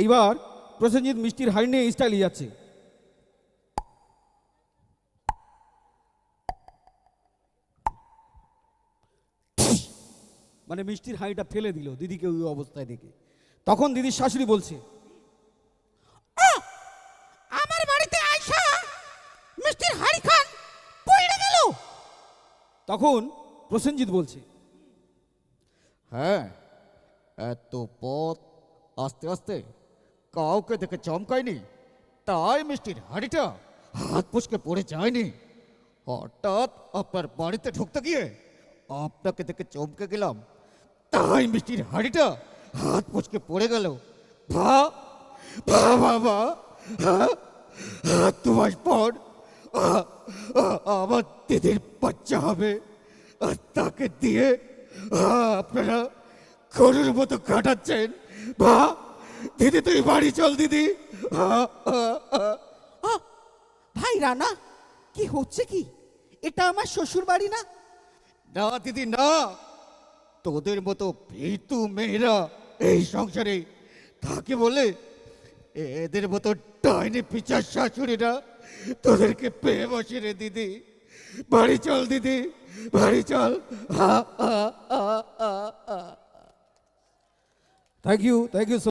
এইবার প্রসেনজিৎ মিষ্টির হাড়ি নিয়ে স্টাইলে যাচ্ছে। মানে মিষ্টির হাঁড়িটা ফেলে দিল দিদিকে ওই অবস্থায় দেখে। তখন দিদির শাশুড়ি বলছে আমার বাড়িতে মিষ্টির হাড়ি গেল। তখন প্রসেনজিৎ বলছে হ্যাঁ এত পথ আস্তে আস্তে কাউকে দেখে চমকায়নি। তাই মিষ্টির হাড়িটা হাত পুষকে পড়ে যায়নি। হঠাৎ আপনার বাড়িতে ঢুকতে গিয়ে আপনাকে দেখে চমকে গেলাম। তাই মিষ্টির হাড়িটা হাত পুষকে পড়ে গেল। ভা ভা বাবা দু মাস পর আমার দিদির বাচ্চা হবে। আর তাকে দিয়ে আপনারা গরুর মতো কাটাচ্ছেন। ভা দিদি তুই বাড়ি চল দিদি। ভাই রানা কি হচ্ছে কি এটা আমার শ্বশুর বাড়ি না না দিদি না তোদের মতো ভীতু মেয়েরা এই সংসারে থাকে বলে এদের মতো ডাইনি পিচার শাশুড়িরা তোদেরকে পেয়ে বসে রে দিদি বাড়ি চল দিদি বাড়ি চল। Thank you thank you